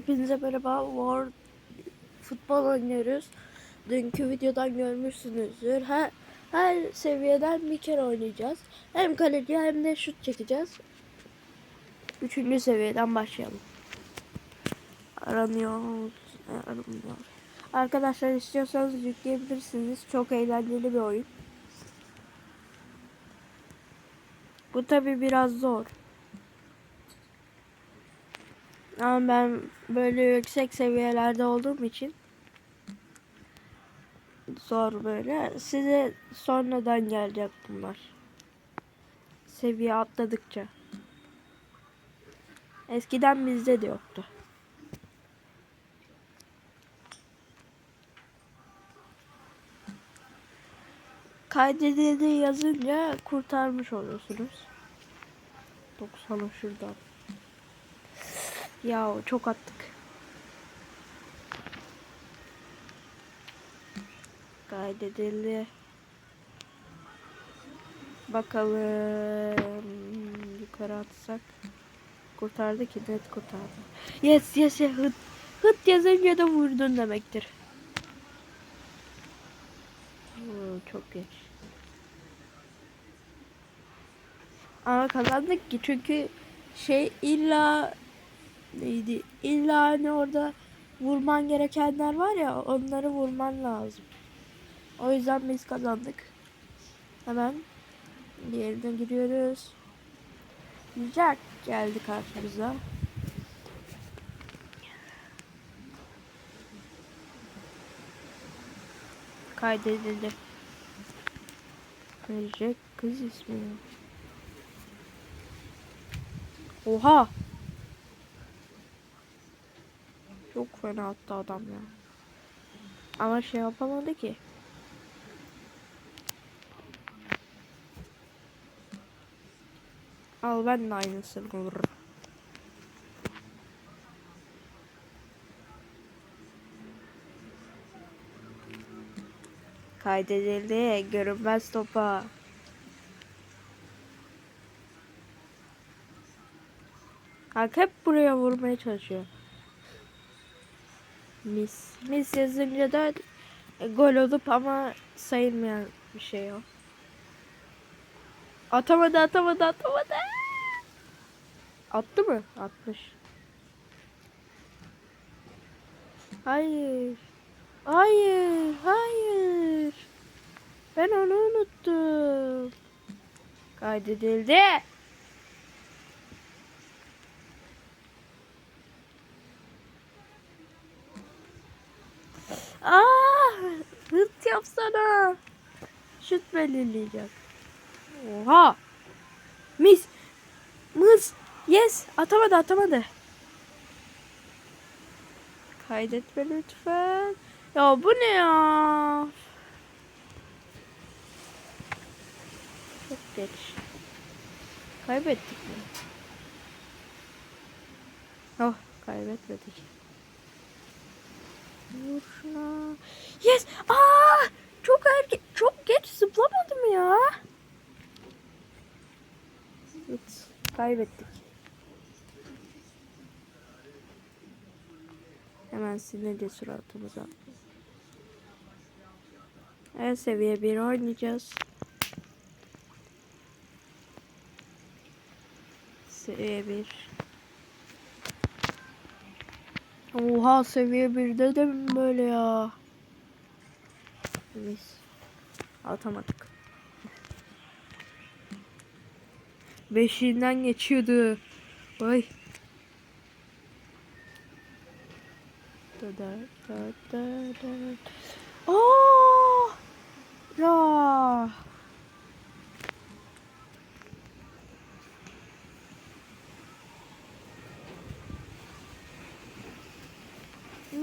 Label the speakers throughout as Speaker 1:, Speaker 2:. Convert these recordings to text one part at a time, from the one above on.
Speaker 1: Hepinize merhaba. War futbol oynuyoruz. Dünkü videodan görmüşsünüzdür. Her, her seviyeden bir kere oynayacağız. Hem kaleci hem de şut çekeceğiz. Üçüncü seviyeden başlayalım. Aranıyor. Aranıyor. Arkadaşlar istiyorsanız yükleyebilirsiniz. Çok eğlenceli bir oyun. Bu tabi biraz zor. Ama ben böyle yüksek seviyelerde olduğum için zor böyle. Size sonradan gelecek bunlar. Seviye atladıkça. Eskiden bizde de yoktu. Kaydedildi yazınca kurtarmış oluyorsunuz. 90'ı şuradan. Ya çok attık. Kaydedildi. Bakalım yukarı atsak kurtardı ki net kurtardı. Yes yes yes hıt. Hıt yazınca da vurdun demektir. Oo, çok geç. Ama kazandık ki çünkü şey illa neydi? İlla hani orada vurman gerekenler var ya onları vurman lazım. O yüzden biz kazandık. Hemen yerine giriyoruz. Jack geldi karşımıza. Kaydedildi. Jack kız ismi. Oha! Çok fena attı adam ya. Ama şey yapamadı ki. Al ben de aynısını vururum. Kaydedildi. Görünmez topa. Kanka hep buraya vurmaya çalışıyor. Mis. Mis yazınca da e, gol olup ama sayılmayan bir şey o. Atamadı atamadı atamadı. Attı mı? Atmış. Hayır. Hayır. Hayır. Ben onu unuttum. Kaydedildi. Aa, hırt yapsana. Şut belirleyeceğim. Oha. Mis. Mız. Yes. Atamadı atamadı. Kaydetme lütfen. Ya bu ne ya? Çok geç. Kaybettik mi? Oh kaybetmedik. Vur şuna. Yes. Aa! Çok erken, çok geç zıplamadım ya. Evet, kaybettik. Hemen silince suratımıza. Evet seviye 1 oynayacağız. Seviye 1. Oha seviye 1'de de mi böyle ya? Biz atamadık. Beşiğinden geçiyordu. Vay. Da da da da da. Aa! Ya.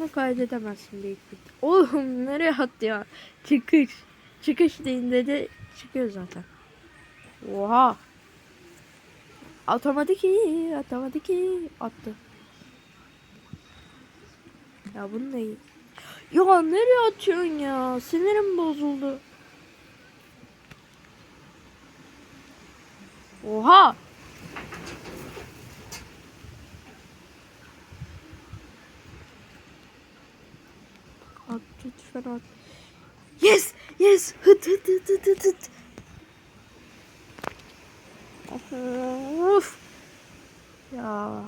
Speaker 1: Bunu kaydedemezsin büyük bir. Oğlum nereye attı ya? Çıkış. Çıkış deyin dedi. Çıkıyor zaten. Oha. Atamadı ki. Atamadı ki. Attı. Ya bunu da iyi. Ya nereye atıyorsun ya? Sinirim bozuldu. Oha. Lütfen at. Yes! Yes! Hıt hıt hıt hıt hıt hıt. Of! Ya.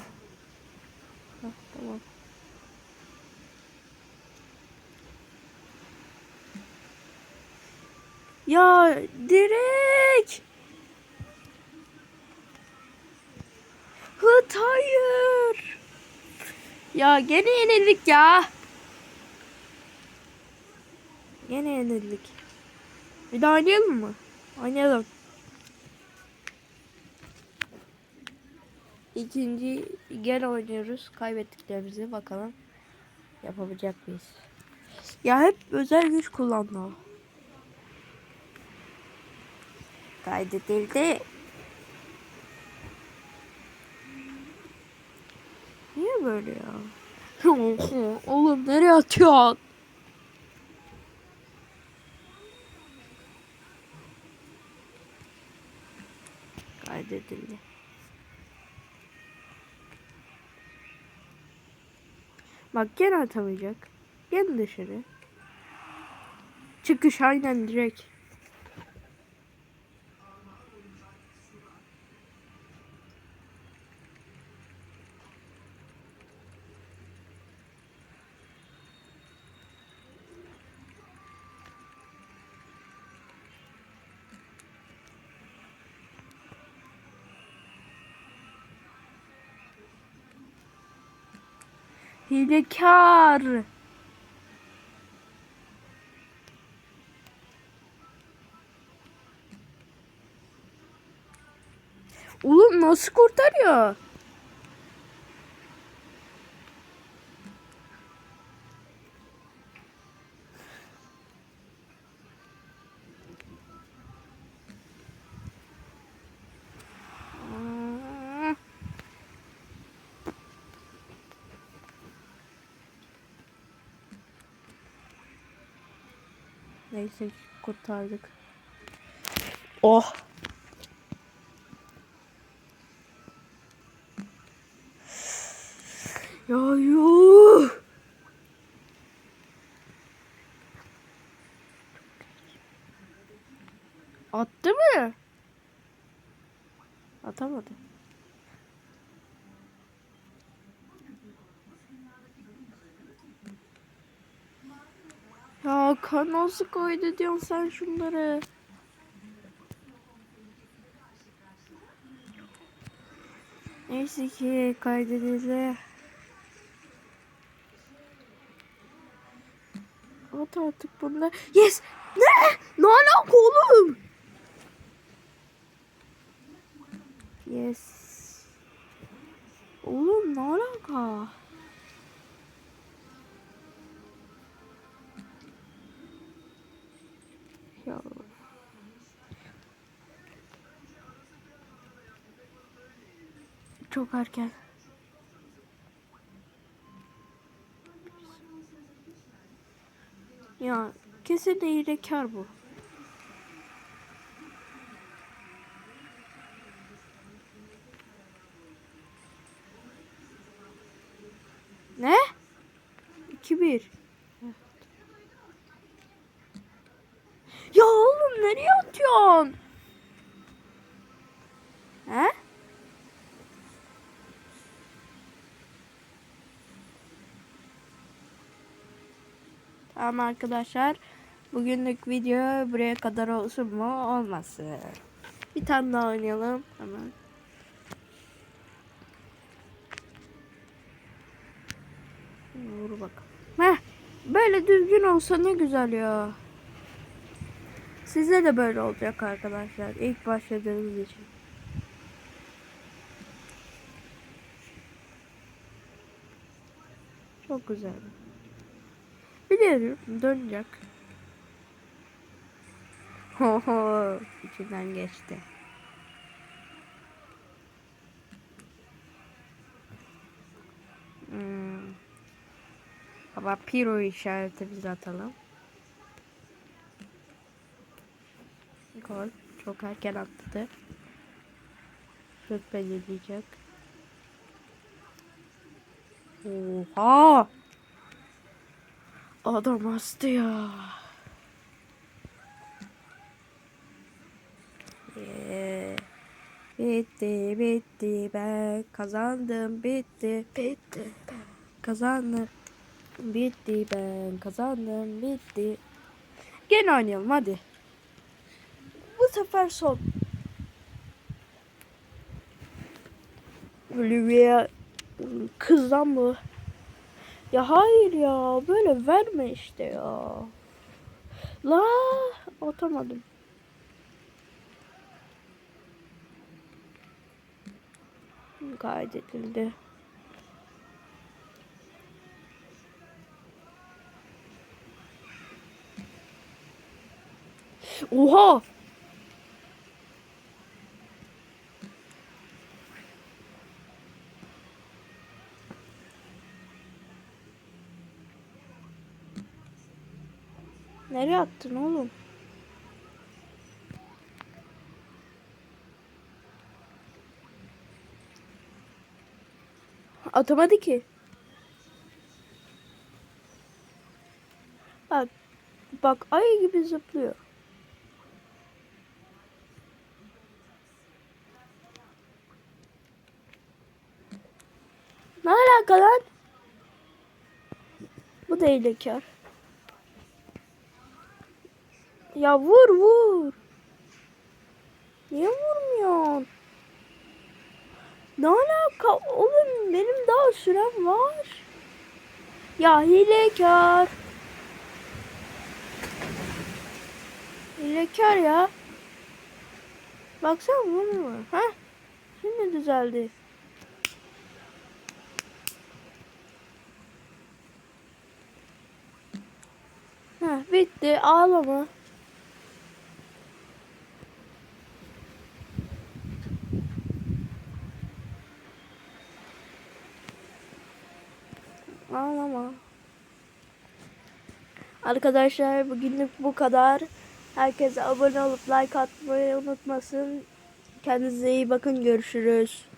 Speaker 1: Heh, tamam. Ya direk. Hıt hayır. Ya gene yenildik ya. Gene yenildik. Bir daha oynayalım mı? Oynayalım. İkinci gel oynuyoruz. Kaybettiklerimizi bakalım yapabilecek miyiz? Ya hep özel güç kullandı o. Kaydedildi. Niye böyle ya? Oğlum nereye atıyorsun? Kaydedildi. Bak gene atamayacak. Gel dışarı. Çıkış aynen direkt. Hilekar. Oğlum nasıl kurtarıyor? Neyse kurtardık. Oh. Ya yuh. Attı mı? Atamadı. Ya kan nasıl koydu diyorsun sen şunları? Neyse ki kaydedildi. At artık bunlar. Yes! Ne? Ne alaka oğlum? Yes. Oğlum ne alaka? Çok erken. Ya kesin de hilekar bu. Ne? 2-1. Ya oğlum nereye atıyorsun? He? Tamam arkadaşlar. Bugünlük video buraya kadar olsun mu? Olmasın. Bir tane daha oynayalım. Hemen. Vur bakalım. Heh, böyle düzgün olsa ne güzel ya. Size de böyle olacak arkadaşlar. İlk başladığınız için. Çok güzel. Biliyorum dönecek. Ho ho içinden geçti. Hmm. Baba piro işareti biz atalım. Gol. Çok erken attı. Rütbe yedecek. Oha! Adam hastı ya. Yeah. Bitti bitti ben kazandım bitti bitti ben kazandım bitti ben kazandım bitti. Gene oynayalım hadi. Bu sefer son. Olivia kızdan bu. Ya hayır ya böyle verme işte ya. La atamadım. Kaydedildi. Oha! Nereye attın oğlum? Atamadı ki. Bak. Bak ay gibi zıplıyor. Ne alaka lan? Bu da hilekar. Ya vur vur. Niye vurmuyorsun? Ne alaka? Oğlum benim daha sürem var. Ya hilekar. Hilekar ya. Baksana vurmuyor. Ha? Şimdi düzeldi. Ha bitti ağlama. Ağlama. Arkadaşlar bugünlük bu kadar. Herkese abone olup like atmayı unutmasın. Kendinize iyi bakın. Görüşürüz.